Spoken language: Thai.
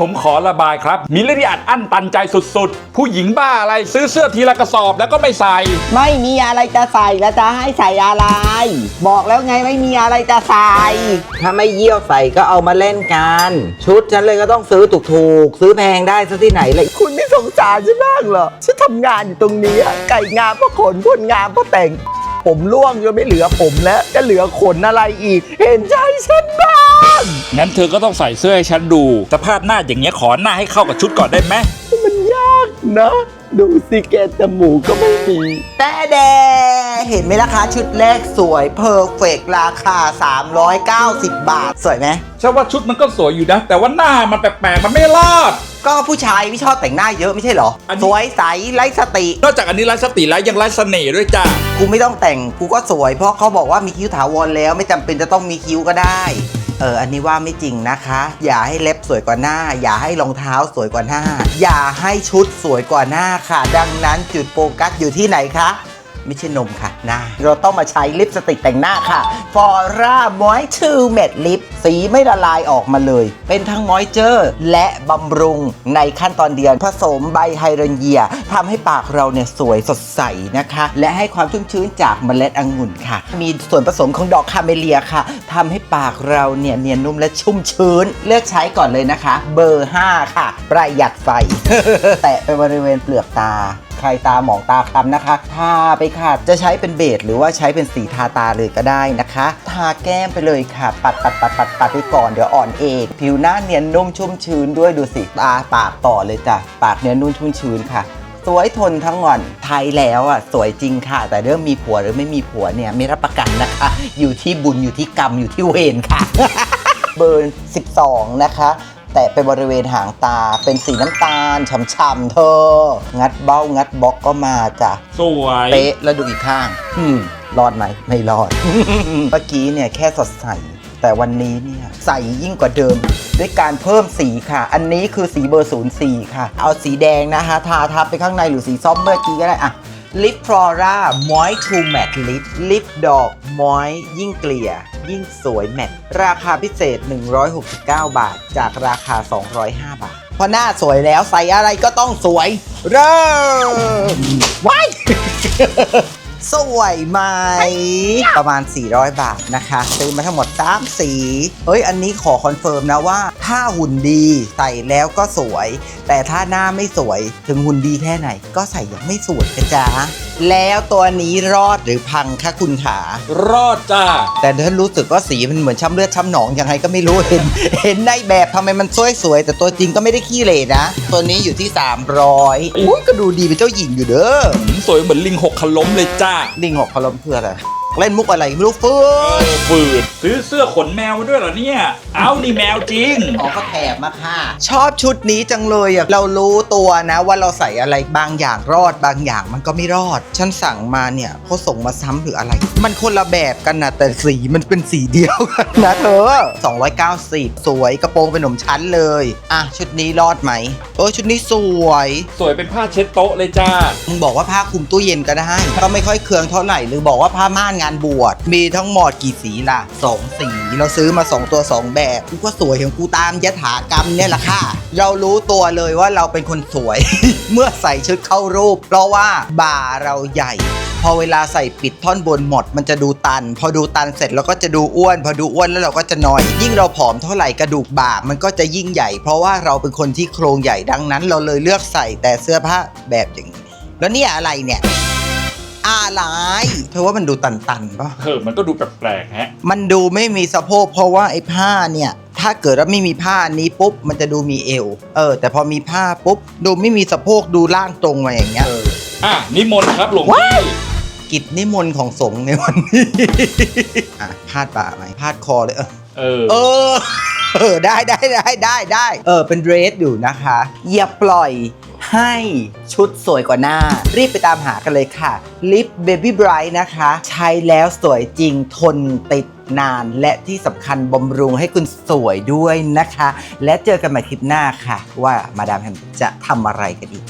ผมขอระบายครับ มีเรื่องที่อัดอั้นตันใจสุดๆ ผู้หญิงบ้าอะไรซื้อเสื้อทีละกระสอบแล้วก็ไม่ใส่ ไม่มีอะไรจะใส่แล้วจะให้ใส่อะไร บอกแล้วไงไม่มีอะไรจะใส่ ถ้าไม่เยี่ยวใส่ก็เอามาเล่นกัน ชุดฉันเลยก็ต้องซื้อถูกๆ ซื้อแพงได้ซะที่ไหนเลย คุณไม่สงสารฉันบ้างเหรอ ฉันทำงานอยู่ตรงนี้อะไก่งามเพราะขนคนงามเพราะแต่ง ผมร่วงจนไม่เหลือผมแล้ว จะเหลือขนอะไรอีก เห็นใจฉันบ้าง งั้นเธอก็ต้องใส่เสื้อให้ฉันดู สภาพหน้าอย่างเงี้ยขอหน้าให้เข้ากับชุดก่อนได้ไหมมันยากนะ ดูสิแกจมูกก็ไม่มีแต่แดเห็นไหมราคาชุดแรกสวยเพอร์เฟกราคา 390 บาท สวยไหม ฉันว่าชุดมันก็สวยอยู่นะ แต่ว่าหน้ามันแปลกๆ มันไม่รอด ก็ผู้ชายไม่ชอบแต่งหน้าเยอะไม่ใช่เหรอ อันนี้ สวยใสไร้สติ นอกจากอันนี้ไร้สติแล้วยังไร้เสน่ห์ด้วยจ้ากูไม่ต้องแต่งกูก็สวย เพราะเขาบอกว่ามีคิ้วถาวรแล้วไม่จำเป็นจะต้องมีคิ้วก็ได้ เอออันนี้ว่าไม่จริงนะคะ อย่าให้เล็บสวยกว่าหน้า อย่าให้รองเท้าสวยกว่าหน้า อย่าให้ชุดสวยกว่าหน้าค่ะ ดังนั้นจุดโฟกัสอยู่ที่ไหนคะ ไม่ใช่นมค่ะ น้าเราต้องมาใช้ลิปสติกแต่งหน้าค่ะ Fora Moisture Matte Lip สีไม่ละลายออกมาเลย เป็นทั้งมอยเจอร์และบำรุงในขั้นตอนเดียวผสมใบไฮเดรนเยียทำให้ปากเราเนี่ยสวยสดใสนะคะ และให้ความชุ่มชื้นจากเมล็ดองุ่นค่ะ มีส่วนผสมของดอกคาเมเลียค่ะทำให้ปากเราเนี่ยเนียนนุ่มและชุ่มชื้น เลือกใช้ก่อนเลยนะคะ เบอร์ 5 ค่ะ ประหยัดไฟ แตะไปบริเวณเปลือกตา ใครตาหมองตาคล้ำนะคะทาไปค่ะจะใช้เป็นเบสหรือว่าใช้เป็นสีทาตาเลยก็ได้นะคะ ทาแก้มไปเลยค่ะ ปัดปัดปัดปัดปัดไปก่อนเดี๋ยวอ่อนเองผิวหน้าเนียนนุ่มชุ่มชื้นด้วยดูสิตาปากต่อเลยจ้ะปากเนียนนุ่มชุ่มชื้นค่ะสวยทนทั้งวันไทยแล้วอะสวยจริงค่ะ แต่เรื่องมีผัวหรือไม่มีผัวเนี่ยไม่รับประกันนะคะ อยู่ที่บุญอยู่ที่กรรมอยู่ที่เวรค่ะ เบอร์ 12 นะคะ แตะไปบริเวณหางตาเป็นสีน้ำตาลฉ่ำๆเธอ งัดเบ้างัดบล็อกก็มาจ้ะ สวย เป๊ะแล้วดูอีกข้างอืมรอดไหม ไม่รอด เมื่อกี้เนี่ยแค่สดใส แต่วันนี้เนี่ยใสยิ่งกว่าเดิม ด้วยการเพิ่มสีค่ะ อันนี้คือสีเบอร์ 04 ค่ะ เอาสีแดงนะคะ ทาทับไปข้างในหรือสีส้มเมื่อกี้ก็ได้อะ ลิปฟลอร่ามอยทูแมตลิปลิปดอกมอยยิ่งเกลี่ย ยิ่งสวยแมตราคาพิเศษ 169 บาท จากราคา 205 บาทเพราะหน้าสวยแล้วใส่อะไรก็ต้องสวย เริ่มว้าย สวยไหม ประมาณ 400 บาทนะคะซื้อมาทั้งหมด 3 สีเอ้ย อันนี้ขอคอนเฟิร์มนะว่า ถ้าหุ่นดีใส่แล้วก็สวย แต่ถ้าหน้าไม่สวยถึงหุ่นดีแค่ไหน ก็ใส่ยังไม่สวยนะจ๊ะแล้วตัวนี้รอดหรือพังคะคุณขารอดจ้าแต่ท่านรู้สึกว่าสีมันเหมือนช้ำเลือดช้ำหนองยังไงก็ไม่รู้เห็น เห็นในแบบทำไมมันสวยๆแต่ตัวจริงก็ไม่ได้ขี้เหร่นะ ตัวนี้อยู่ที่ 300อุ้ยก็ดูดีเป็นเจ้าหญิงอยู่เด้อหืมสวยเหมือนลิงหกขล้มเลยจ้าลิงหกพลมเพื่ออะไร เล่นมุกอะไรไม่รู้เฟื้เออฝืดซื้อเสื้อขนแมวมาด้วยเหรอเนี่ย เอานี่แมวจริง อ๋อก็แถบมาค่ะ ชอบชุดนี้จังเลยอะเรารู้ตัวนะว่าเราใส่อะไรบางอย่างรอดบางอย่างมันก็ไม่รอด ฉันสั่งมาเนี่ยเขาส่งมาซ้ำหรืออะไร มันคนละแบบกันนะแต่สีมันเป็นสีเดียวกันนะเธอ 290 สวยกระโปรงเป็นหนมชั้นเลย อะชุดนี้รอดไหมโอ้ยชุดนี้สวย สวยเป็นผ้าเช็ดโต๊ะเลยจ้า มึงบอกว่าผ้าคลุมตู้เย็นก็ได้ ก็ไม่ค่อยเคืองเท่าไหร่หรือบอกว่าผ้าม่านงานบวชมีทั้งหมดกี่สีล่ะสองสีเราซื้อมา2ตัว2แบบกูก็สวยของกูตามยถากรรมเนี่ยแหละค่ะเรารู้ตัวเลยว่าเราเป็นคนสวย เมื่อใส่ชุดเข้ารูป เพราะว่าบ่าเราใหญ่พอเวลาใส่ปิดท่อนบนหมดมันจะดูตัน พอดูตันเสร็จเราก็จะดูอ้วน พอดูอ้วนแล้วเราก็จะนอย ยิ่งเราผอมเท่าไหร่กระดูกบ่ามันก็จะยิ่งใหญ่ เพราะว่าเราเป็นคนที่โครงใหญ่ดังนั้น เราเลยเลือกใส่แต่เสื้อผ้าแบบอย่างนี้แล้วเนี่ยอะไรเนี่ย อะไร เธอว่ามันดูตันๆปะเออมันก็ดูแปลกๆฮะ มันดูไม่มีสะโพกเพราะว่าไอ้ผ้าเนี่ย ถ้าเกิดว่าไม่มีผ้านี้ปุ๊บ มันจะดูมีเอว เออ แต่พอมีผ้าปุ๊บ ดูไม่มีสะโพกดูล่างตรงมาอย่างเงี้ย เออ อะนิมนต์ครับหลวงว้าพี่ยกิจนิมนต์ของสงฆ์ในวันนี้ อะพาดบ่าไหมพาดคอเลยเออ เออ เออ เออได้ได้ได้ได้ได้เออเป็นเดรสอยู่นะคะ อย่าปล่อยให้ชุดสวยกว่าหน้า รีบไปตามหากันเลยค่ะลิป Baby Bright นะคะ ใช้แล้วสวยจริงทนติดนาน และที่สำคัญบำรุงให้คุณสวยด้วยนะคะ และเจอกันใหม่คลิปหน้าค่ะ ว่ามาดามแฮมจะทำอะไรกันอีก